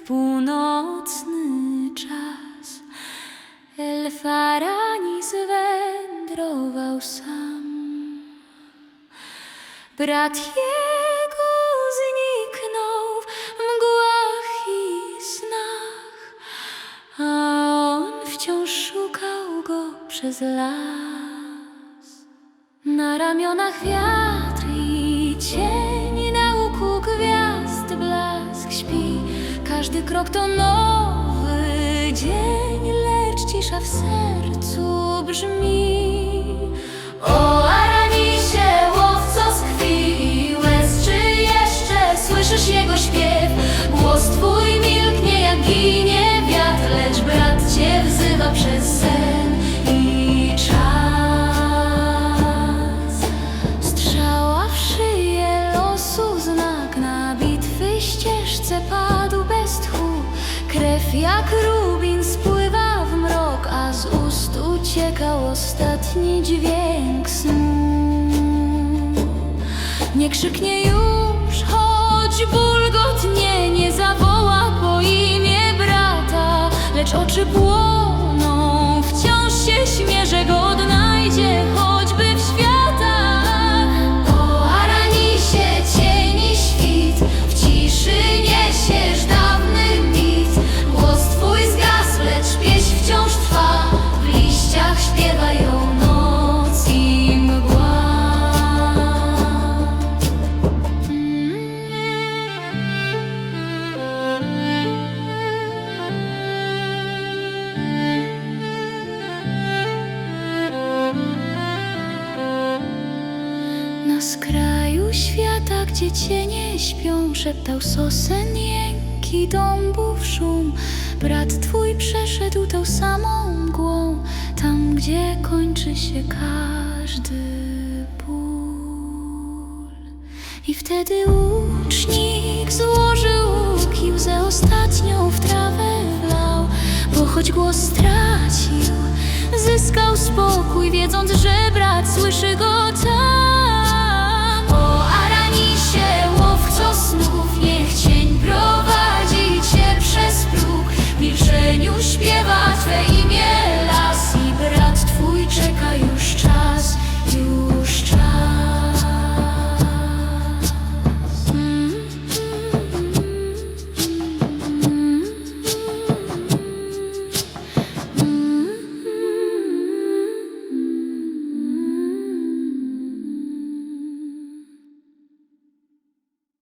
W północny czas Elfarani zwędrował sam. Brat jego zniknął w mgłach i snach, a on wciąż szukał go przez las. Na ramionach wiatr Krok to nowy dzień, lecz cisza w sercu brzmi. Jak rubin spływa w mrok, a z ust uciekał ostatni dźwięk snu. Nie krzyknie już, choć ból Na skraju świata, gdzie cienie śpią, szeptał sosen jęki dąbów szum. Brat twój przeszedł tą samą mgłą, tam gdzie kończy się każdy ból. I wtedy łucznik złożył łuk i łzę ostatnią w trawę wlał, bo choć głos stracił, zyskał spokój, wiedząc, że brat słyszy go.